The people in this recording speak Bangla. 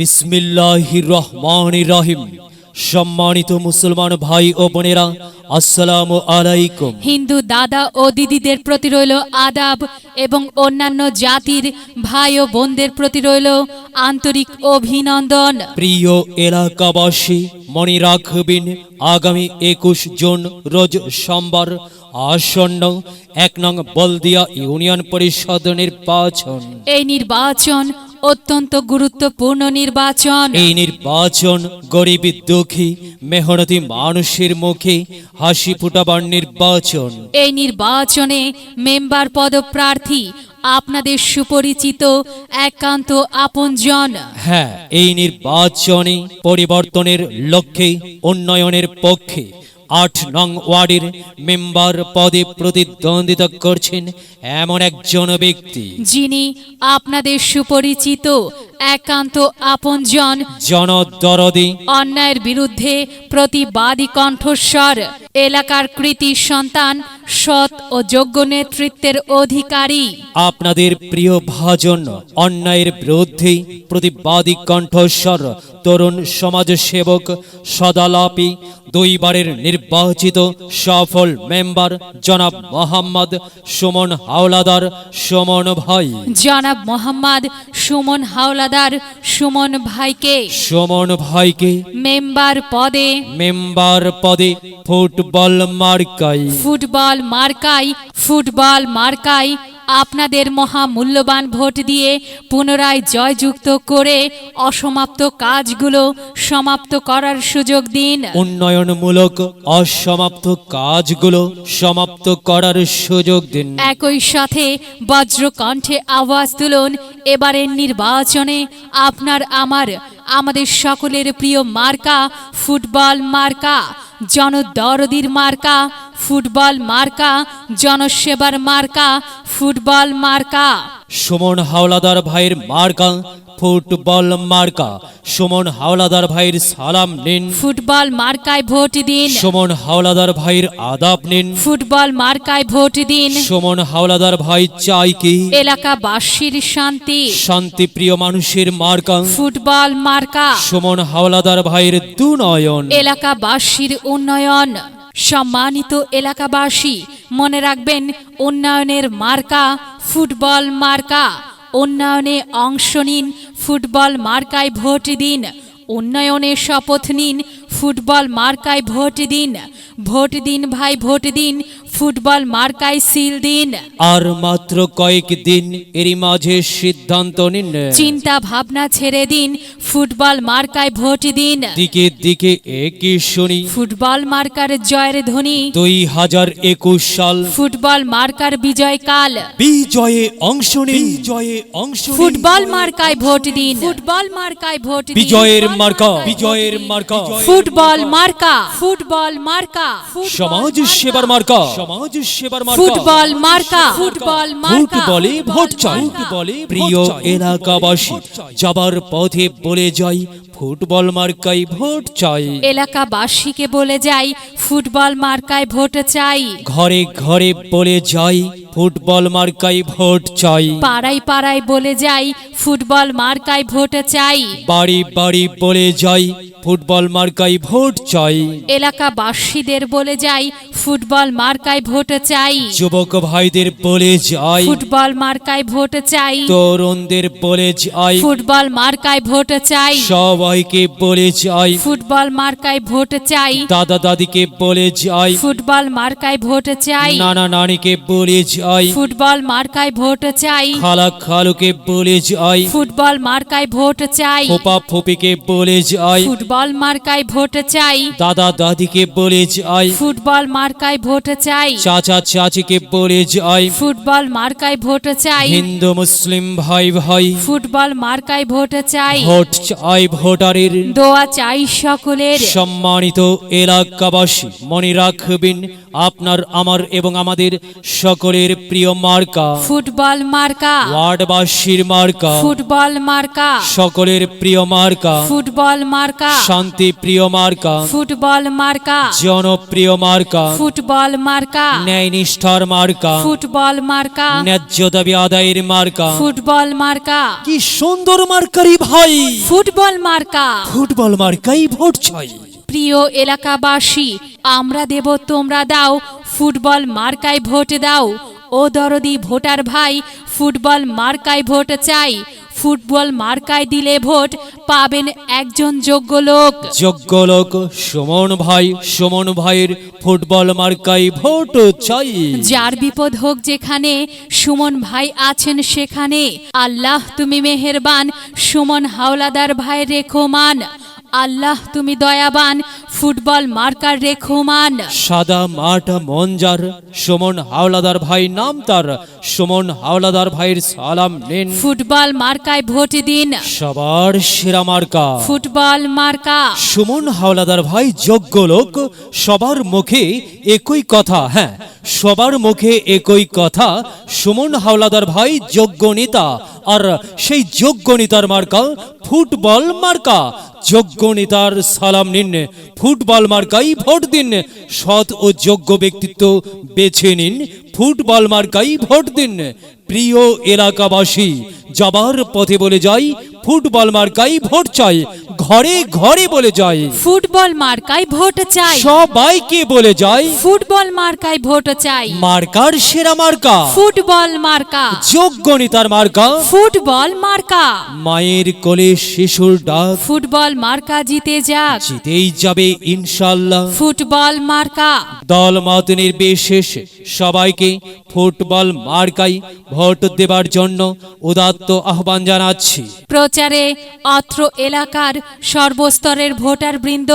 বিসমিল্লাহির রহমান রহিম। সম্মানিত মুসলমান ভাই ও বোনেরা আসসালামু আলাইকুম। হিন্দু দাদা ও দিদিদের প্রতি রইল আদাব এবং অন্যান্য জাতির ভাই ও বোনদের প্রতি রইল আন্তরিক অভিনন্দন। প্রিয় এলাকাবাসী মনে রাখবেন আগামী একুশ জুন রোজ সোমবার আসন্ন এক নং বলদিয়া ইউনিয়ন পরিষদ নির্বাচন। এই নির্বাচন অত্যন্ত গুরুত্বপূর্ণ নির্বাচন। এই নির্বাচন গরিব দুঃখী মেহনতি মানুষের মুখে হাসি ফুটাবার নির্বাচন। এই নির্বাচনে মেম্বার পদপ্রার্থী আপনাদের সুপরিচিত একান্ত আপনজন। হ্যাঁ এই নির্বাচনে পরিবর্তনের লক্ষ্যে উন্নয়নের পক্ষে। আট নং ওয়ার্ডের মেম্বার পদে প্রতিদ্বন্দ্বিতা করছেন এমন একজন ব্যক্তি। যিনি আপনাদের সুপরিচিত একান্ত আপনজন। জনদরদি। অন্যায়ের বিরুদ্ধে প্রতিবাদী কণ্ঠস্বর। এলাকার কৃতি সন্তান সৎ ও যোগ্য নেতৃত্বের অধিকারী। আপনাদের প্রিয় ভাজন অন্যায়ের বিরুদ্ধে প্রতিবাদী কণ্ঠস্বর তরুণ সমাজসেবক সদালাপি দুইবারের নির্বাচিত সফল মেম্বার জনাব মোহাম্মদ সুমন হাওলাদার সুমন ভাই। জনাব মোহাম্মদ সুমন হাওলাদার সুমন ভাইকে। সুমন ভাইকে মেম্বার পদে মেম্বার পদে ফুটবল মার্কাই ফুটবল মার্কাই ফুটবল মার্কাই আপনাদের মহামূল্যবান ভোট দিয়ে পুনরায় জয়যুক্ত করে অসমাপ্ত কাজগুলো সমাপ্ত করার সুযোগ দিন। উন্নয়নমূলক অসমাপ্ত কাজগুলো সমাপ্ত করার সুযোগ দিন। একই সাথে বজ্রকণ্ঠে আওয়াজ তুলুন এবারের নির্বাচনে আপনার আমার আমাদের সকলের প্রিয় মার্কা ফুটবল মার্কা জনদরদির মার্কা ফুটবল মার্কা জনসেবার মার্কা ফুটবল মার্কা। সুমন হাওলাদার ভাইয়ের মার্কা ফুটবল মার্কা। সুমন হাওলাদার ভাইয়ের সালাম নিন। ফুটবল মার্কায় ভোট দিন। সুমন হাওলাদার ভাইয়ের আদাব নিন। ফুটবল মার্কায় ভোট দিন। সুমন হাওলাদার ভাই চাই কি? এলাকাবাসীর শান্তি। শান্তিপ্রিয় মানুষের মার্কা। ফুটবল মার্কা। সুমন হাওলাদার ভাইয়ের দুনয়ন। এলাকাবাসীর উন্নয়ন। সম্মানিত এলাকাবাসী, মনে রাখবেন উন্নয়নের মার্কা ফুটবল মার্কা। উন্নয়নে অংশ নিন ফুটবল মার্কায় ভোট দিন। উন্নয়নের শপথ নিন ফুটবল মার্কায় ভোট দিন। ভোট দিন ভাই, ভোট দিন। ফুটবল মার্কায় সিল দিন। আর মাত্র কয়েক দিন এরই মাঝে সিদ্ধান্ত নিন। চিন্তা ভাবনা ছেড়ে দিন ফুটবল মার্কায় ভোট দিন। দিকে দিকে একই শুনি। ফুটবল মার্কার জয়ের ধ্বনি। দুই হাজার একুশ সাল। ফুটবল মার্কার বিজয় কাল। বিজয়ে অংশ নিন। বিজয়ে অংশ ফুটবল মার্কায় ভোট দিন। ফুটবল মার্কায় ভোট দিন। বিজয়ের মার্কা। বিজয়ের মার্কা। ফুটবল মার্কা। ফুটবল মার্কা। সমাজ সেবার মার্কা। সমাজ সেবার ফুটবল মার্কা। ফুটবল ফুটবলে ভোট চাই। ফুটবলে প্রিয় এলাকাবাসী যাবার পথে বলে যাই ফুটবল মার্কাই ভোট চাই। এলাকাবাসীকে বলে যাই ফুটবল মার্কায় ভোট চাই। ঘরে ঘরে বলে যাই ফুটবল মার্কাই ভোট চাই। পাড়ায় পাড়ায় বলে যাই ফুটবল মার্কায় ভোট চাই। বাড়ি বাড়ি বলে যাই ফুটবল মার্কাই ভোট চাই। এলাকাবাসীদের বলে যাই ফুটবল মার্কায় ভোট চাই। যুবক ভাইদের বলে যাই ফুটবল মার্কায় ভোট চাই। তরুণদের বলে যাই ফুটবল মার্কায় ভোট চাই। সবাইকে বলে যাই। ফুটবল মার্কায় ভোট চাই। দাদা দাদিকে বলে যাই। ফুটবল মার্কায় ভোট চাই। নানা নানিকে বলে যাই ফুটবল মার্কায় ভোট চাই। খালা খালুকে বলে যাই ফুটবল মার্কায় ভোট চাই। ফোপা ফুপিকে বলে ফুটবল মার্কায় ভোট চাই। দাদা দাদিকে বলে ফুটবল মার্কায় ভোট চাই। চাচা চাচিকে বলে যাই ফুটবল মার্কায় ভোট চাই। হিন্দু মুসলিম ভাই ভাই। ফুটবল মার্কায় ভোট চাই। ভোট চাই ভোটারের। দোয়া চাই সকলের। সম্মানিত এলাকাবাসী মনে রাখবেন আপনার আমার এবং আমাদের সকলের প্রিয় মার্কা। ফুটবল মার্কা। ওয়ার্ডবাসীর মার্কা। ফুটবল মার্কা। সকলের প্রিয় মার্কা। ফুটবল মার্কা। শান্তি প্রিয় মার্কা। ফুটবল মার্কা। জনপ্রিয় মার্কা। ফুটবল মার্কা। ন্যায় নিষ্ঠার মার্কা। ফুটবল মার্কা। ন্যায্য দাবি আদায়ের মার্কা। ফুটবল মার্কা। কি সুন্দর মার্কারি ভাই। ফুটবল মার্কা। ফুটবল মার্কাই ভোট চাই। প্রিয় এলাকাবাসী আমরা দেব তোমরা দাও। ফুটবল মার্কায় ভোট দাও। ও দরদি ভোটার ভাই ফুটবল মার্কায় ভোট চাই। ফুটবল মার্কায় দিলে ভোট পাবেন একজন যোগ্য লোক। যোগ্য লোক সুমন ভাই সুমন ভাইয়ের ফুটবল মার্কাই ভোট চাই। যার বিপদ হোক যেখানে সুমন ভাই আছেন সেখানে। আল্লাহ তুমি মেহেরবান। সুমন হাওলাদার ভাই রেখোমান। আল্লাহ তুমি দয়াবান। ফুটবল মার্কার রেখমান সাদা মাঠ মঞ্জার সুমন হাওলাদার ভাই নাম তার। সুমন হাওলাদার ভাইয়ের সালাম নিন। ফুটবল মার্কায় ভোট দিন। সবার সেরা মার্কা। ফুটবল মার্কা। সুমন হাওলাদার ভাই যোগ্য লোক সবার মুখে একই কথা হ্যাঁ। সবার মুখে একই কথা। সুমন হাওলাদার ভাই যোগ্য নেতা, আর সেই যোগ্য নেতার মার্কা ফুটবল মার্কা। যোগ্য নেতার সালাম নিন, ফুটবল মার্কাই ভোট দিন। সৎ ও যোগ্য ব্যক্তিত্ব বেছে নিন, ফুটবল মার্কাই ভোট দিন। প্রিয় এলাকাবাসী, যাবার পথে বলে যাই, ফুটবল মার্কাই ভোট চাই। ঘরে ঘরে বলে যাই ফুটবল মার্কায় ভোট চাই। সবাইকে বলে যাই ফুটবল মার্কায় ভোট চাই। মার্কার সেরা মার্কা। ফুটবল মার্কা। যোগ্য নেতার মার্কা। ফুটবল মার্কা। মায়ের কোলে শিশুর ডাক। ফুটবল মার্কা জিতে যাক। জিতেই যাবে ইনশাল্লাহ ফুটবল মার্কা। দল মত নির্বিশেষ। সবাইকে ফুটবল মার্কাই ভোট দেবার জন্য উদাত্ত আহ্বান জানাচ্ছি। প্রচারে অত্র এলাকার সর্বস্তরের ভোটার বৃন্দ